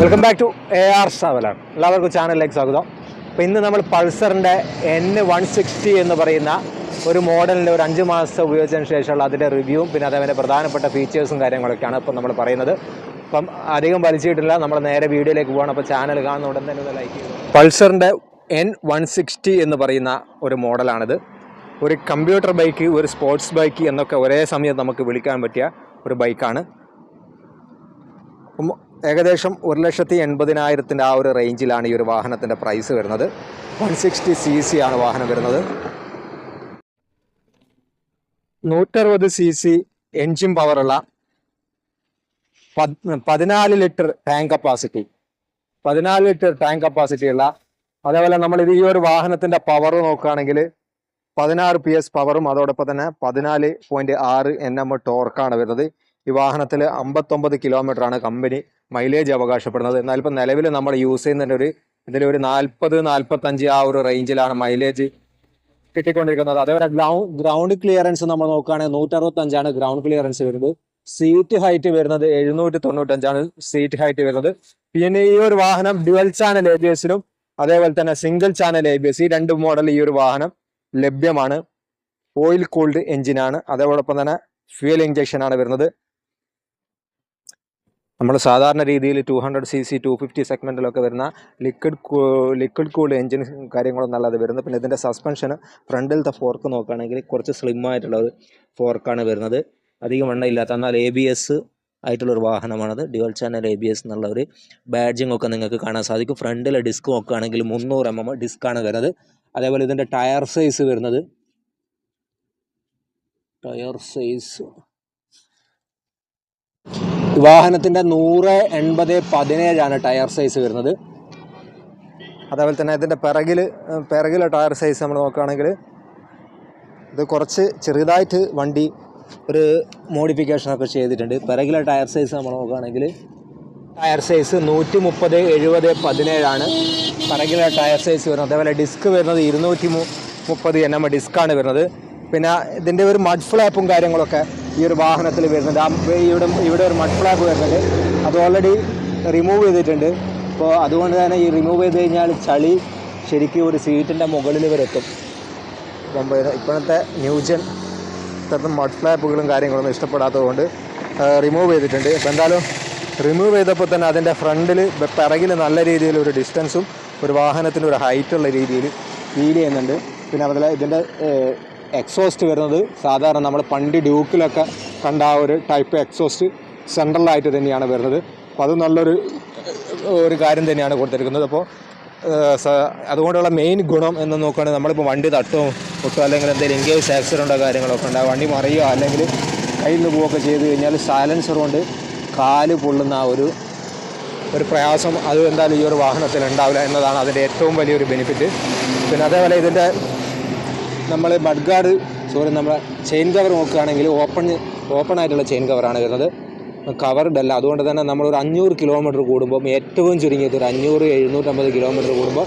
Welcome back to A R ട്രാവലാണ് എല്ലാവർക്കും ചാനലിലേക്ക് സ്വാഗതം. അപ്പോൾ ഇന്ന് നമ്മൾ പൾസറിന്റെ എൻ വൺ സിക്സ്റ്റി എന്ന് പറയുന്ന ഒരു മോഡലിന്റെ ഒരു അഞ്ച് മാസം ഉപയോഗിച്ചതിന് ശേഷമുള്ള അതിന്റെ റിവ്യൂവും പിന്നെ അതേപോലെ പ്രധാനപ്പെട്ട ഫീച്ചേഴ്സും കാര്യങ്ങളൊക്കെയാണ് ഇപ്പോൾ നമ്മൾ പറയുന്നത്. അപ്പം അധികം വലിച്ചിട്ടില്ല. നമ്മൾ നേരെ വീഡിയോയിലേക്ക് പോകണം അപ്പോൾ ചാനൽ കാണുന്ന ഉടൻ തന്നെ ഒന്ന് ലൈക്ക് ചെയ്യുക പൾസറിന്റെ എൻ വൺ സിക്സ്റ്റി എന്ന് പറയുന്ന ഒരു മോഡലാണിത്. ഒരു കമ്പ്യൂട്ടർ ബൈക്ക് ഒരു സ്പോർട്സ് ബൈക്ക് എന്നൊക്കെ ഒരേ സമയം നമുക്ക് വിളിക്കാൻ പറ്റിയ ഒരു ബൈക്കാണ് ഏകദേശം ഒരു ലക്ഷത്തി എൺപതിനായിരത്തിന്റെ ആ ഒരു റേഞ്ചിലാണ് ഈ ഒരു വാഹനത്തിന്റെ പ്രൈസ് വരുന്നത്. വൺ സിക്സ്റ്റി സി സി ആണ് വാഹനം വരുന്നത്. നൂറ്ററുപത് സി സി എൻജിൻ പവറുള്ള പത്- പതിനാല് ലിറ്റർ ടാങ്ക് കപ്പാസിറ്റി പതിനാല് ലിറ്റർ ടാങ്ക് കപ്പാസിറ്റി ഉള്ള അതേപോലെ നമ്മൾ ഇത് ഈ ഒരു വാഹനത്തിന്റെ പവർ നോക്കുകയാണെങ്കിൽ പതിനാറ് പി എസ് പവറും അതോടൊപ്പം തന്നെ പതിനാല് പോയിന്റ് ആറ് എൻ എം ടോർക്കാണ് വരുന്നത്. ഈ വാഹനത്തിൽ അമ്പത്തൊമ്പത് കിലോമീറ്റർ ആണ് കമ്പനി മൈലേജ് അവകാശപ്പെടുന്നത്. എന്നാൽ ഇപ്പം നിലവിൽ നമ്മൾ യൂസ് ചെയ്യുന്നതിന്റെ ഒരു ഇതിൽ ഒരു നാൽപ്പത് നാൽപ്പത്തഞ്ച് ആ ഒരു റേഞ്ചിലാണ് മൈലേജ് കിട്ടിക്കൊണ്ടിരിക്കുന്നത്. അതേപോലെ ഗ്രൗണ്ട് ഗ്രൗണ്ട് ക്ലിയറൻസ് നമ്മൾ നോക്കുകയാണെങ്കിൽ നൂറ്ററുപത്തഞ്ചാണ് ഗ്രൗണ്ട് ക്ലിയറൻസ് വരുന്നത്. സീറ്റ് ഹൈറ്റ് വരുന്നത് എഴുന്നൂറ്റി തൊണ്ണൂറ്റഞ്ചാണ് സീറ്റ് ഹൈറ്റ് വരുന്നത്. പിന്നെ ഈ ഒരു വാഹനം ഡ്യുവൽ ചാനൽ എ ബി എസിലും അതേപോലെ തന്നെ single channel A B S ഈ രണ്ട് മോഡൽ ഈ ഒരു വാഹനം ലഭ്യമാണ്. ഓയിൽ കൂൾഡ് എഞ്ചിനാണ് അതേപോലെ തന്നെ ഫ്യൂൽ ഇഞ്ചക്ഷൻ ആണ് വരുന്നത്. നമ്മൾ സാധാരണ രീതിയിൽ two hundred C C two fifty സെഗ്മെന്റിലൊക്കെ വരുന്ന ലിക്വിഡ് ലിക്വിഡ് കൂൾ എഞ്ചിൻ കാര്യങ്ങളൊന്നും അല്ലാതെ വരുന്നത്. പിന്നെ ഇതിന്റെ സസ്പെൻഷൻ ഫ്രണ്ടിലത്തെ ഫോർക്ക് നോക്കുകയാണെങ്കിൽ കുറച്ച് സ്ലിം ആയിട്ടുള്ള ഒരു ഫോർക്കാണ് വരുന്നത്. അധികം എണ്ണ ഇല്ലാത്ത എന്നാൽ എ ബി എസ് ആയിട്ടുള്ളൊരു വാഹനമാണത്. Dual channel A B S എന്നുള്ള ഒരു ബാഡ്ജിങ് ഒക്കെ നിങ്ങൾക്ക് കാണാൻ സാധിക്കും. ഫ്രണ്ടിലെ ഡിസ്ക് നോക്കുകയാണെങ്കിൽ മുന്നൂറ് എം എം ഡിസ്ക്കാണ് വരുന്നത്. അതേപോലെ ഇതിന്റെ ടയർ സൈസ് വരുന്നത്. ടയർ സൈസ് വാഹനത്തിന്റെ നൂറ് എൺപത് പതിനേഴാണ് ടയർ സൈസ് വരുന്നത്. അതേപോലെ തന്നെ ഇതിന്റെ പിറകിൽ പിറകിലെ ടയർ സൈസ് നമ്മൾ നോക്കുകയാണെങ്കിൽ ഇത് കുറച്ച് ചെറുതായിട്ട് വണ്ടി ഒരു മോഡിഫിക്കേഷനൊക്കെ ചെയ്തിട്ടുണ്ട്. പിറകിലെ ടയർ സൈസ് നമ്മൾ നോക്കുകയാണെങ്കിൽ ടയർ സൈസ് നൂറ്റി മുപ്പത് എഴുപത് പതിനേഴാണ്. പിറകിലെ ടയർ സൈസ് വരുന്നത്. അതേപോലെ ഡിസ്ക് വരുന്നത് ഇരുന്നൂറ്റി മുപ്പത് എൻ എം ഡിസ്ക്കാണ് വരുന്നത്. പിന്നെ ഇതിന്റെ ഒരു മഡ് ഫ്ലാപ്പും കാര്യങ്ങളൊക്കെ ഈ ഒരു വാഹനത്തിൽ വരുന്നുണ്ട്. ആ ഇവിടെ ഇവിടെ ഒരു മഡ് ഫ്ലാപ്പ് വരുന്നുണ്ട്. അത് ഓൾറെഡി റിമൂവ് ചെയ്തിട്ടുണ്ട്. അപ്പോൾ അതുകൊണ്ട് തന്നെ ഈ റിമൂവ് ചെയ്ത് കഴിഞ്ഞാൽ ചളി ശരിക്കും ഒരു സീറ്റിന്റെ മുകളിൽ വരെ എത്തും. അപ്പം ഇപ്പോഴത്തെ ന്യൂജൻ ഇത്തരത്തിൽ മഡ് ഫ്ലാപ്പുകളും കാര്യങ്ങളൊന്നും ഇഷ്ടപ്പെടാത്തതുകൊണ്ട് റിമൂവ് ചെയ്തിട്ടുണ്ട്. അപ്പോൾ എന്തായാലും റിമൂവ് ചെയ്തപ്പോൾ തന്നെ അതിന്റെ ഫ്രണ്ടിൽ പിറകിൽ നല്ല രീതിയിൽ ഒരു ഡിസ്റ്റൻസും ഒരു വാഹനത്തിന്റെ ഒരു ഹൈറ്റുള്ള രീതിയിൽ ഫീൽ ചെയ്യുന്നുണ്ട്. പിന്നെ അതുപോലെ ഇതിന്റെ എക്സോസ്റ്റ് വരുന്നത് സാധാരണ നമ്മൾ പണ്ട് ഡ്യൂക്കിലൊക്കെ കണ്ട ആ ഒരു ടൈപ്പ് എക്സോസ്റ്റ് സെൻട്രലായിട്ട് തന്നെയാണ് വരുന്നത്. അപ്പോൾ അത് നല്ലൊരു ഒരു കാര്യം തന്നെയാണ് കൊടുത്തിരിക്കുന്നത്. അപ്പോൾ അതുകൊണ്ടുള്ള മെയിൻ ഗുണം എന്ന് നോക്കുകയാണെങ്കിൽ നമ്മളിപ്പോൾ വണ്ടി തട്ടോ പൊട്ടോ അല്ലെങ്കിൽ എന്തെങ്കിലും ഇൻകേസ് ആക്സിഡന്റോ കാര്യങ്ങളൊക്കെ ഉണ്ടാകും വണ്ടി മറിയോ അല്ലെങ്കിൽ കയ്യിൽ നിന്ന് പോവുകയൊക്കെ ചെയ്ത് കഴിഞ്ഞാൽ സൈലൻസർ കൊണ്ട് കാൽ പൊള്ളുന്ന ആ ഒരു ഒരു പ്രയാസം. അത് എന്തായാലും ഈ ഒരു വാഹനത്തിൽ ഉണ്ടാവില്ല എന്നതാണ് അതിന്റെ ഏറ്റവും വലിയൊരു ബെനിഫിറ്റ് പിന്നെ അതേപോലെ ഇതിന്റെ നമ്മൾ ബഡ് ഗാർഡ് സോറി നമ്മുടെ ചെയിൻ കവർ നോക്കുകയാണെങ്കിൽ ഓപ്പൺ ഓപ്പൺ ആയിട്ടുള്ള ചെയിൻ കവറാണ് വരുന്നത്. കവർഡ് അല്ല അതുകൊണ്ട് തന്നെ നമ്മൾ ഒരു അഞ്ഞൂറ് കിലോമീറ്റർ കൂടുമ്പോൾ ഏറ്റവും ചുരുങ്ങിയത് ഒരു അഞ്ഞൂറ് എഴുന്നൂറ്റമ്പത് കിലോമീറ്റർ കൂടുമ്പോൾ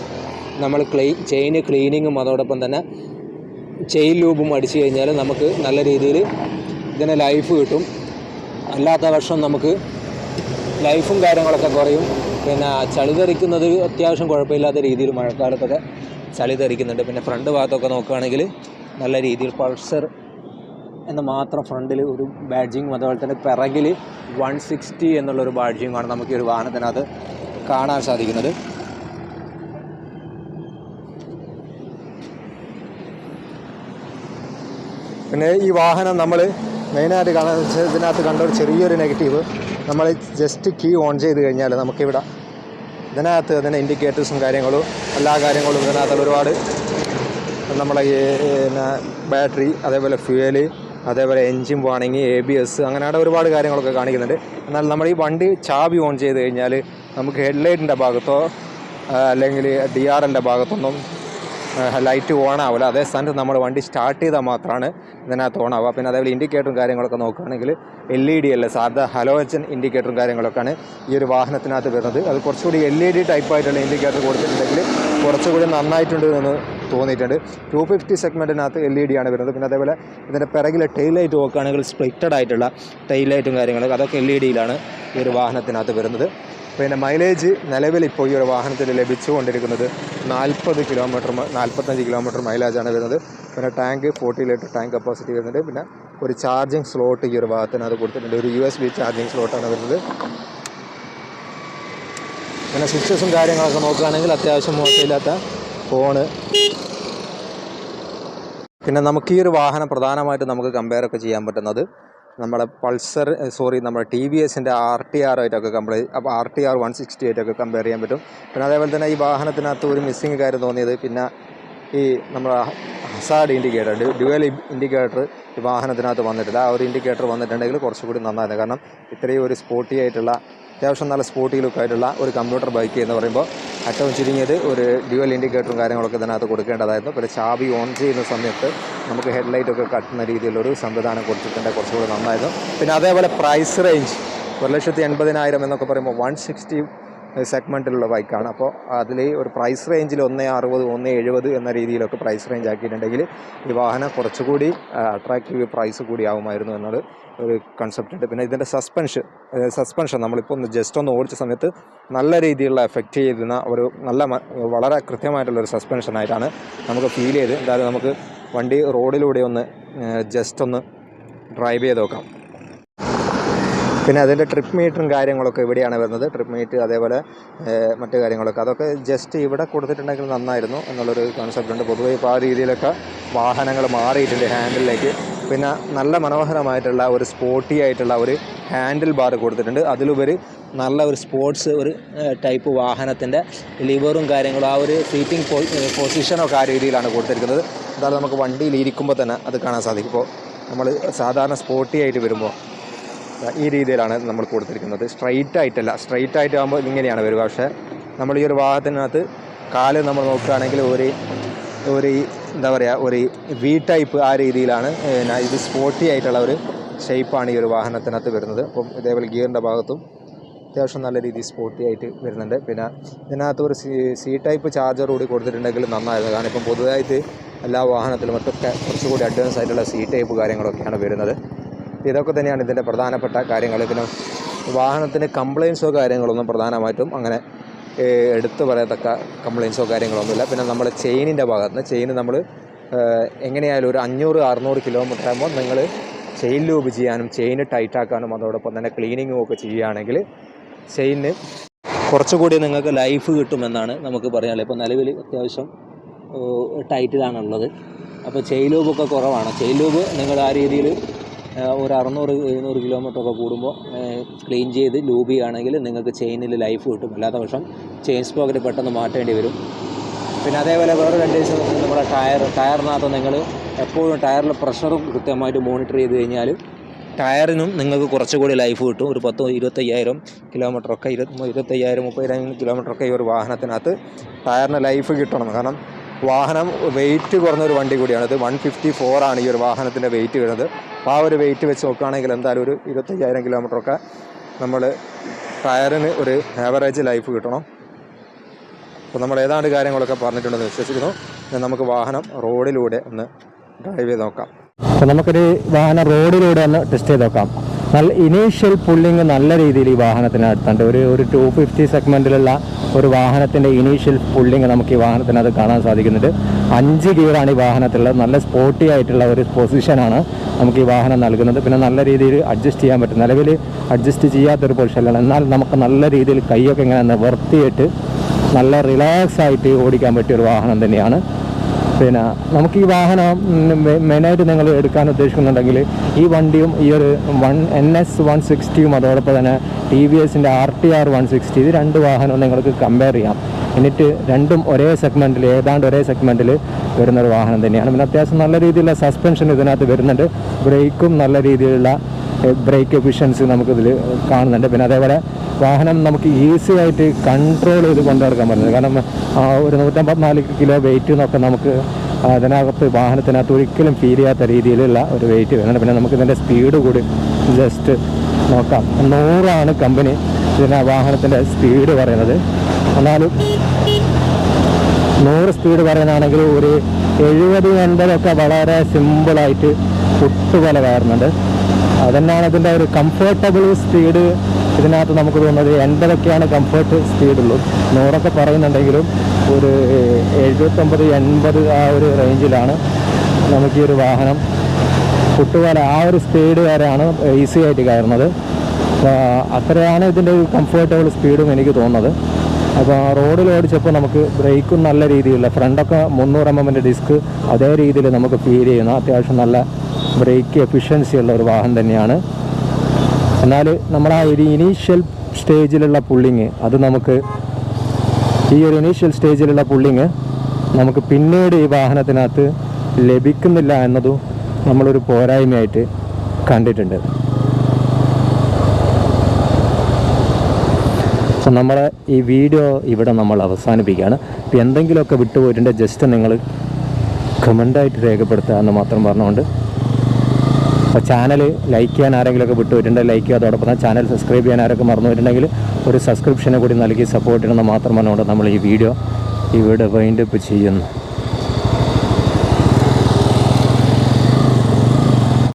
നമ്മൾ ക്ലീ ചെയിൻ ക്ലീനിങ്ങും അതോടൊപ്പം തന്നെ ചെയിൻ ലൂബും അടിച്ചു കഴിഞ്ഞാൽ നമുക്ക് നല്ല രീതിയിൽ ഇതിനെ ലൈഫ് കിട്ടും. അല്ലാത്ത വർഷം നമുക്ക് ലൈഫും കാര്യങ്ങളൊക്കെ കുറയും. പിന്നെ ചളിതറിക്കുന്നത് അത്യാവശ്യം കുഴപ്പമില്ലാത്ത രീതിയിൽ മഴക്കാലത്തൊക്കെ ചളി തെറിക്കുന്നുണ്ട്. പിന്നെ ഫ്രണ്ട് ഭാഗത്തൊക്കെ നോക്കുകയാണെങ്കിൽ നല്ല രീതിയിൽ പൾസർ എന്ന് മാത്രം ഫ്രണ്ടിൽ ഒരു ബാഡ്ജിങ്ങും അതുപോലെ തന്നെ പിറകിൽ വൺ സിക്സ്റ്റി എന്നുള്ളൊരു ബാഡ്ജിങ്ങുമാണ് നമുക്ക് ഈ ഒരു വാഹനത്തിനകത്ത് കാണാൻ സാധിക്കുന്നത്. പിന്നെ ഈ വാഹനം നമ്മൾ മെയിനായിട്ട് കാണാൻ ഇതിനകത്ത് കണ്ട ഒരു ചെറിയൊരു നെഗറ്റീവ് നമ്മൾ ജസ്റ്റ് കീ ഓൺ ചെയ്ത് കഴിഞ്ഞാൽ നമുക്കിവിടെ ഇതിനകത്ത് തന്നെ ഇൻഡിക്കേറ്റേഴ്സും കാര്യങ്ങളും എല്ലാ കാര്യങ്ങളും ഇതിനകത്തുള്ള ഒരുപാട് നമ്മളെ പിന്നെ ബാറ്ററി അതേപോലെ ഫ്യൂവൽ അതേപോലെ എൻജിൻ വാണിങ് എ ബി എസ് അങ്ങനെയുള്ള ഒരുപാട് കാര്യങ്ങളൊക്കെ കാണിക്കുന്നുണ്ട്. എന്നാൽ നമ്മൾ ഈ വണ്ടി ചാവി ഓൺ ചെയ്ത് കഴിഞ്ഞാൽ നമുക്ക് ഹെഡ്ലൈറ്റിന്റെ ഭാഗത്തോ അല്ലെങ്കിൽ ഡി ആർ എന്റെ ഭാഗത്തൊന്നും ലൈറ്റ് ഓൺ ആവില്ല അതേ സ്ഥാനത്ത് നമ്മൾ വണ്ടി സ്റ്റാർട്ട് ചെയ്താൽ മാത്രമാണ് ഇതിനകത്ത് ഓൺ ആവുക. പിന്നെ അതേപോലെ ഇൻഡിക്കേറ്ററും കാര്യങ്ങളൊക്കെ നോക്കുകയാണെങ്കിൽ എൽ ഇ ഡി അല്ല? സാധാ ഹലോജൻ ഇൻഡിക്കേറ്ററും കാര്യങ്ങളൊക്കെയാണ് ഈ ഒരു വാഹനത്തിനകത്ത് വരുന്നത്. അത് കുറച്ചുകൂടി എൽ ഇ ഡി ടൈപ്പായിട്ടുള്ള ഇൻഡിക്കേറ്റർ കൊടുത്തിട്ടുണ്ടെങ്കിൽ കുറച്ചുകൂടി നന്നായിട്ടുണ്ട് എന്ന് തോന്നിയിട്ടുണ്ട്. ടു ഫിഫ്റ്റി സെഗ്മെന്റിനകത്ത് എൽ ഇ ഡി ആണ് വരുന്നത്. പിന്നെ അതേപോലെ ഇതിന്റെ പിറകിലെ ടെയിൽ ലൈറ്റ് നോക്കുകയാണെങ്കിൽ സ്പ്ലിറ്റഡ് ആയിട്ടുള്ള ടെയിൽ ലൈറ്റും കാര്യങ്ങളൊക്കെ അതൊക്കെ എൽ ഇ ഡിയിലാണ് ഈ ഒരു വാഹനത്തിനകത്ത് വരുന്നത്. പിന്നെ മൈലേജ് നിലവിൽ ഇപ്പോൾ ഈ ഒരു വാഹനത്തിൽ ലഭിച്ചുകൊണ്ടിരിക്കുന്നത് നാൽപ്പത് കിലോമീറ്റർ നാൽപ്പത്തഞ്ച് കിലോമീറ്റർ മൈലേജാണ് വരുന്നത്. പിന്നെ tank forty litre tank capacity വരുന്നുണ്ട്. പിന്നെ ഒരു ചാർജിങ് സ്ലോട്ട് ഈ ഒരു ഭാഗത്തിന് അത് കൊടുത്തിട്ടുണ്ട്. ഒരു യു എസ് ബി ചാർജിങ് സ്ലോട്ടാണ് വരുന്നത്. പിന്നെ സ്വിച്ചസും കാര്യങ്ങളൊക്കെ നോക്കുകയാണെങ്കിൽ അത്യാവശ്യം മോശമില്ലാത്ത ഫോണ് പിന്നെ നമുക്ക് ഈ ഒരു വാഹനം പ്രധാനമായിട്ട് നമുക്ക് കമ്പയർ ഒക്കെ ചെയ്യാൻ പറ്റുന്നത് നമ്മുടെ പൾസർ സോറി നമ്മുടെ ടി വി എസിന്റെ ആർ ടി ആർ ആയിട്ടൊക്കെ കമ്പയർ അപ്പോൾ R T R one sixty ആയിട്ടൊക്കെ കമ്പയർ ചെയ്യാൻ പറ്റും. പിന്നെ അതേപോലെ തന്നെ ഈ വാഹനത്തിനകത്ത് ഒരു മിസ്സിങ് കാര്യം തോന്നിയത് പിന്നെ ഈ നമ്മുടെ ഹസാഡ് ഇൻഡിക്കേറ്റർ ഡ്യുവൽ ഇൻഡിക്കേറ്റർ ഈ വാഹനത്തിനകത്ത് വന്നിട്ടില്ല ആ ഒരു ഇൻഡിക്കേറ്റർ വന്നിട്ടുണ്ടെങ്കിൽ കുറച്ചുകൂടി നന്നായിരുന്നു. കാരണം ഇത്രയും ഒരു സ്പോർട്ടി ആയിട്ടുള്ള അത്യാവശ്യം നല്ല സ്പോർട്ടി ലുക്കായിട്ടുള്ള ഒരു കമ്പ്യൂട്ടർ ബൈക്ക് എന്ന് പറയുമ്പോൾ ഏറ്റവും ചുരുങ്ങിയത് ഒരു ഡ്യുവൽ ഇൻഡിക്കേറ്ററും കാര്യങ്ങളൊക്കെ ഇതിനകത്ത് കൊടുക്കേണ്ടതായിരുന്നു. പിന്നെ ചാവി ഓൺ ചെയ്യുന്ന സമയത്ത് നമുക്ക് ഹെഡ് ഒക്കെ കട്ടുന്ന രീതിയിലൊരു സംവിധാനം കൊടുത്തിട്ടുണ്ട്. കുറച്ചുകൂടി നന്നായിരുന്നു. പിന്നെ അതേപോലെ പ്രൈസ് റേഞ്ച് ഒരു ലക്ഷത്തി എൺപതിനായിരം എന്നൊക്കെ പറയുമ്പോൾ വൺ സിക്സ്റ്റി സെഗ്മെന്റിലുള്ള ബൈക്കാണ്. അപ്പോൾ അതിൽ ഒരു പ്രൈസ് റേഞ്ചിൽ ഒന്ന് അറുപത് ഒന്ന് എഴുപത് എന്ന രീതിയിലൊക്കെ പ്രൈസ് റേഞ്ച് ആക്കിയിട്ടുണ്ടെങ്കിൽ ഈ വാഹനം കുറച്ചുകൂടി അട്രാക്റ്റീവ് പ്രൈസ് കൂടി ആവുമായിരുന്നു എന്നത് ഒരു കൺസെപ്റ്റ് ഉണ്ട് പിന്നെ ഇതിന്റെ സസ്പെൻഷൻ സസ്പെൻഷൻ നമ്മളിപ്പോൾ ഒന്ന് ജസ്റ്റ് ഒന്ന് ഓടിച്ച സമയത്ത് നല്ല രീതിയിലുള്ള എഫക്റ്റ് ചെയ്യുന്ന ഒരു നല്ല വളരെ കൃത്യമായിട്ടുള്ള ഒരു സസ്പെൻഷനായിട്ടാണ് നമുക്ക് ഫീൽ ചെയ്ത് എന്തായാലും നമുക്ക് വണ്ടി റോഡിലൂടെ ഒന്ന് ജസ്റ്റ് ഒന്ന് ഡ്രൈവ് ചെയ്ത് നോക്കാം. പിന്നെ അതിന്റെ ട്രിപ്പ് മീറ്ററും കാര്യങ്ങളൊക്കെ ഇവിടെയാണ് വരുന്നത്. ട്രിപ്പ് മീറ്റ് അതേപോലെ മറ്റു കാര്യങ്ങളൊക്കെ. അതൊക്കെ ജസ്റ്റ് ഇവിടെ കൊടുത്തിട്ടുണ്ടെങ്കിൽ നന്നായിരുന്നു എന്നുള്ളൊരു കോൺസെപ്റ്റ് ഉണ്ട്. പൊതുവേ ഇപ്പോൾ ആ രീതിയിലൊക്കെ വാഹനങ്ങൾ മാറിയിട്ടുണ്ട് ഹാൻഡിലേക്ക് പിന്നെ നല്ല മനോഹരമായിട്ടുള്ള ഒരു സ്പോർട്ടി ആയിട്ടുള്ള ഒരു ഹാൻഡിൽ ബാർ കൊടുത്തിട്ടുണ്ട്. അതിലുപരി നല്ല ഒരു സ്പോർട്സ് ഒരു ടൈപ്പ് വാഹനത്തിന്റെ ലിവറും കാര്യങ്ങളും ആ ഒരു സീറ്റിംഗ് പൊസിഷനൊക്കെ ആ രീതിയിലാണ് കൊടുത്തിരിക്കുന്നത്. അതാണ് നമുക്ക് വണ്ടിയിൽ ഇരിക്കുമ്പോൾ തന്നെ അത് കാണാൻ സാധിക്കും. ഇപ്പോൾ നമ്മൾ സാധാരണ സ്പോർട്ടി ആയിട്ട് വരുമ്പോൾ ഈ രീതിയിലാണ് നമ്മൾ കൊടുത്തിരിക്കുന്നത്. സ്ട്രൈറ്റ് ആയിട്ടല്ല. സ്ട്രൈറ്റ് ആയിട്ട് ആകുമ്പോൾ ഇങ്ങനെയാണ് വരിക. പക്ഷേ നമ്മൾ ഈ ഒരു വാഹനത്തിനകത്ത് കാൽ നമ്മൾ നോക്കുകയാണെങ്കിൽ ഒരു ഒരു എന്താ പറയുക ഒരു വി ടൈപ്പ് ആ രീതിയിലാണ് ഇത് സ്പോർട്ടി ആയിട്ടുള്ള ഒരു ഷേപ്പാണ് ഈ ഒരു വാഹനത്തിനകത്ത് വരുന്നത്. അപ്പം ഇതേപോലെ ഗിയറിന്റെ ഭാഗത്തും അത്യാവശ്യം നല്ല രീതിയിൽ സ്പോർട്ടി ആയിട്ട് വരുന്നുണ്ട്. പിന്നെ ഇതിനകത്ത് ഒരു സി സി ടൈപ്പ് ചാർജർ കൂടി കൊടുത്തിട്ടുണ്ടെങ്കിൽ നന്നായിരുന്നു. കാരണം ഇപ്പം പൊതുവായിട്ട് എല്ലാ വാഹനത്തിലും മറ്റൊക്കെ കുറച്ചുകൂടി അഡ്വാൻസ് ആയിട്ടുള്ള സി ടൈപ്പ് കാര്യങ്ങളൊക്കെയാണ് വരുന്നത്. ഇതൊക്കെ തന്നെയാണ് ഇതിന്റെ പ്രധാനപ്പെട്ട കാര്യങ്ങൾ. പിന്നെ വാഹനത്തിന് കംപ്ലയിൻസോ കാര്യങ്ങളൊന്നും പ്രധാനമായിട്ടും അങ്ങനെ എടുത്തു പറയത്തക്ക കംപ്ലയിൻസോ കാര്യങ്ങളൊന്നുമില്ല. പിന്നെ നമ്മൾ ചെയിനിന്റെ ഭാഗത്ത് നിന്ന് ചെയിൻ നമ്മൾ എങ്ങനെയായാലും ഒരു അഞ്ഞൂറ് അറുന്നൂറ് കിലോമീറ്റർ ആകുമ്പോൾ നിങ്ങൾ ചെയിൻ ലൂബ് ചെയ്യാനും ചെയിൻ ടൈറ്റാക്കാനും അതോടൊപ്പം തന്നെ ക്ലീനിങ്ങും ഒക്കെ ചെയ്യുകയാണെങ്കിൽ ചെയിന് കുറച്ചുകൂടി നിങ്ങൾക്ക് ലൈഫ് കിട്ടുമെന്നാണ് നമുക്ക് പറയാനുള്ളത്. ഇപ്പോൾ നിലവിൽ അത്യാവശ്യം ടൈറ്റിലാണുള്ളത് അപ്പോൾ ചെയിൻ ലൂബൊക്കെ കുറവാണ്. ചെയിൻ ലൂബ് നിങ്ങൾ ആ രീതിയിൽ ഒരു അറുന്നൂറ് എഴുന്നൂറ് കിലോമീറ്റർ ഒക്കെ കൂടുമ്പോൾ ക്ലീൻ ചെയ്ത് ലൂബ് ചെയ്യുകയാണെങ്കിൽ നിങ്ങൾക്ക് ചെയിനിൽ ലൈഫ് കിട്ടും. അല്ലാത്ത പക്ഷം ചെയിൻ സ്പോക്കറ്റ് പെട്ടെന്ന് മാറ്റേണ്ടി വരും. പിന്നെ അതേപോലെ വേറെ കണ്ടീഷൻ നമ്മുടെ ടയർ ടയറിനകത്ത് നിങ്ങൾ എപ്പോഴും ടയറിൽ പ്രഷറും കൃത്യമായിട്ട് മോണിറ്റർ ചെയ്ത് കഴിഞ്ഞാൽ ടയറിനും നിങ്ങൾക്ക് കുറച്ചുകൂടി ലൈഫ് കിട്ടും. ഒരു പത്തോ ഇരുപത്തയ്യായിരം കിലോമീറ്ററൊക്കെ ഇരുപത്തി ഇരുപത്തയ്യായിരം മുപ്പതിനായിരം കിലോമീറ്ററൊക്കെ ഈ ഒരു വാഹനത്തിനകത്ത് ടയറിന് ലൈഫ് കിട്ടണം. കാരണം വാഹനം വെയിറ്റ് കുറഞ്ഞ ഒരു വണ്ടി കൂടിയാണ്. ഇത് വൺ ഫിഫ്റ്റി ഫോർ ആണ് ഈ ഒരു വാഹനത്തിന്റെ വെയിറ്റ് വരുന്നത്. അപ്പോൾ ആ ഒരു വെയിറ്റ് വെച്ച് നോക്കുകയാണെങ്കിൽ എന്തായാലും ഒരു ഇരുപത്തയ്യായിരം കിലോമീറ്ററൊക്കെ നമ്മൾ ടയറിന് ഒരു ആവറേജ് ലൈഫ് കിട്ടണം. അപ്പോൾ നമ്മൾ ഏതാണ്ട് കാര്യങ്ങളൊക്കെ പറഞ്ഞിട്ടുണ്ടെന്ന് വിശ്വസിക്കുന്നു. നമുക്ക് വാഹനം റോഡിലൂടെ ഒന്ന് ഡ്രൈവ് ചെയ്ത് നോക്കാം. അപ്പോൾ നമുക്കൊരു വാഹനം റോഡിലൂടെ ഒന്ന് ടെസ്റ്റ് ചെയ്ത് നോക്കാം. നല്ല ഇനീഷ്യൽ പുള്ളിങ് നല്ല രീതിയിൽ ഈ വാഹനത്തിനകത്തുണ്ട് ഒരു ഒരു ടു ഫിഫ്റ്റി സെഗ്മെന്റിലുള്ള ഒരു വാഹനത്തിന്റെ ഇനീഷ്യൽ പുള്ളിങ് നമുക്ക് ഈ വാഹനത്തിനകത്ത് കാണാൻ സാധിക്കുന്നുണ്ട്. അഞ്ച് ഗിയറാണ് ഈ വാഹനത്തിലുള്ളത്. നല്ല സ്പോർട്ടി ആയിട്ടുള്ള ഒരു പൊസിഷനാണ് നമുക്ക് ഈ വാഹനം നൽകുന്നത്. പിന്നെ നല്ല രീതിയിൽ അഡ്ജസ്റ്റ് ചെയ്യാൻ പറ്റും. നിലവിൽ അഡ്ജസ്റ്റ് ചെയ്യാത്തൊരു പൊസിഷനിലാണ് എന്നാൽ നമുക്ക് നല്ല രീതിയിൽ കൈയൊക്കെ ഇങ്ങനെ നിവർത്തിയിട്ട് നല്ല റിലാക്സ് ആയിട്ട് ഓടിക്കാൻ പറ്റിയ ഒരു വാഹനം തന്നെയാണ്. പിന്നെ നമുക്ക് ഈ വാഹനം മെയിനായിട്ട് നിങ്ങൾ എടുക്കാൻ ഉദ്ദേശിക്കുന്നുണ്ടെങ്കിൽ ഈ വണ്ടിയും ഈ ഒരു വൺ എൻ എസ് വൺ സിക്സ്റ്റിയും അതോടൊപ്പം തന്നെ ടി വി എസിന്റെ R T R one sixty ഇത് രണ്ട് വാഹനവും നിങ്ങൾക്ക് കമ്പയർ ചെയ്യാം. എന്നിട്ട് രണ്ടും ഒരേ സെഗ്മെന്റിൽ ഏതാണ്ട് ഒരേ സെഗ്മെന്റിൽ വരുന്ന ഒരു വാഹനം തന്നെയാണ്. പിന്നെ അത്യാവശ്യം നല്ല രീതിയിലുള്ള സസ്പെൻഷൻ ഇതിനകത്ത് വരുന്നുണ്ട്. ബ്രേക്കും നല്ല രീതിയിലുള്ള ബ്രേക്ക് എഫിഷ്യൻസി നമുക്കിതിൽ കാണുന്നുണ്ട്. പിന്നെ അതേപോലെ വാഹനം നമുക്ക് ഈസി ആയിട്ട് കൺട്രോൾ ചെയ്ത് കൊണ്ടു നടക്കാൻ പറ്റുന്നത് കാരണം ഒരു നൂറ്റമ്പത്തിനാല് കിലോ വെയിറ്റ് എന്നൊക്കെ നമുക്ക് അതിനകത്ത് വാഹനത്തിനകത്ത് ഒരിക്കലും ഫീൽ ചെയ്യാത്ത രീതിയിലുള്ള ഒരു വെയിറ്റ് വരുന്നുണ്ട് പിന്നെ നമുക്ക് ഇതിന്റെ സ്പീഡ് കൂടി ജസ്റ്റ് നോക്കാം. നൂറാണ് കമ്പനി ഇതിന് വാഹനത്തിന്റെ സ്പീഡ് പറയുന്നത്. എന്നാലും നൂറ് സ്പീഡ് പറയുന്നതാണെങ്കിൽ ഒരു എഴുപത് എൺപതൊക്കെ വളരെ സിമ്പിളായിട്ട് പുട്ടുപോലെ കയറുന്നുണ്ട്. അതന്നെയാണ് ഇതിന്റെ ഒരു കംഫർട്ടബിൾ സ്പീഡ് ഇതിനകത്ത് നമുക്ക് തോന്നുന്നത്. എൺപതൊക്കെയാണ് കംഫർട്ട് സ്പീഡുള്ളൂ നൂറൊക്കെ പറയുന്നുണ്ടെങ്കിലും ഒരു എഴുപത്തൊമ്പത് എൺപത് ആ ഒരു റേഞ്ചിലാണ് നമുക്ക് ഈ ഒരു വാഹനം കുട്ടുകാല ആ ഒരു സ്പീഡ് വരെയാണ് ഈസി ആയിട്ട് കയറുന്നത്. അത്രയാണ് ഇതിന്റെ ഒരു കംഫർട്ടബിൾ സ്പീഡും എനിക്ക് തോന്നുന്നത്. അപ്പോൾ റോഡിൽ ഓടിച്ചപ്പോൾ നമുക്ക് ബ്രേക്കും നല്ല രീതിയിലുള്ള ഫ്രണ്ടൊക്കെ മുന്നൂറ് എം എമ്മിന്റെ ഡിസ്ക് അതേ രീതിയിൽ നമുക്ക് ഫീൽ ചെയ്യുന്ന അത്യാവശ്യം നല്ല ബ്രേക്ക് എഫിഷ്യൻസി ഉള്ള ഒരു വാഹനം തന്നെയാണ്. എന്നാൽ നമ്മൾ ആ ഒരു ഇനീഷ്യൽ സ്റ്റേജിലുള്ള പുള്ളിങ് അത് നമുക്ക് ഈ ഒരു ഇനീഷ്യൽ സ്റ്റേജിലുള്ള പുള്ളിങ് നമുക്ക് പിന്നീട് ഈ വാഹനത്തിനകത്ത് ലഭിക്കുന്നില്ല എന്നതും നമ്മളൊരു പോരായ്മയായിട്ട് കണ്ടിട്ടുണ്ട്. അപ്പം നമ്മൾ ഈ വീഡിയോ ഇവിടെ നമ്മൾ അവസാനിപ്പിക്കുകയാണ്. ഇപ്പം എന്തെങ്കിലുമൊക്കെ വിട്ടുപോയിട്ടുണ്ടെങ്കിൽ ജസ്റ്റ് നിങ്ങൾ കമന്റായിട്ട് രേഖപ്പെടുത്തുക എന്ന് മാത്രം പറഞ്ഞുകൊണ്ട് അപ്പോൾ ചാനൽ ലൈക്ക് ചെയ്യാൻ ആരെങ്കിലുമൊക്കെ വിട്ടുപോയിട്ടുണ്ടെങ്കിൽ ലൈക്ക് ചെയ്യുക. അതോടൊപ്പം ചാനൽ സബ്സ്ക്രൈബ് ചെയ്യാൻ ആരൊക്കെ മറന്നു വരുന്നുണ്ടെങ്കിൽ ഒരു സബ്സ്ക്രിപ്ഷനെ കൂടി നൽകി സപ്പോർട്ട് ചെയ്യണമെന്ന് മാത്രം പറഞ്ഞുകൊണ്ട് നമ്മൾ ഈ വീഡിയോ ഇവിടെ വൈൻഡപ്പ് ചെയ്യുന്നു.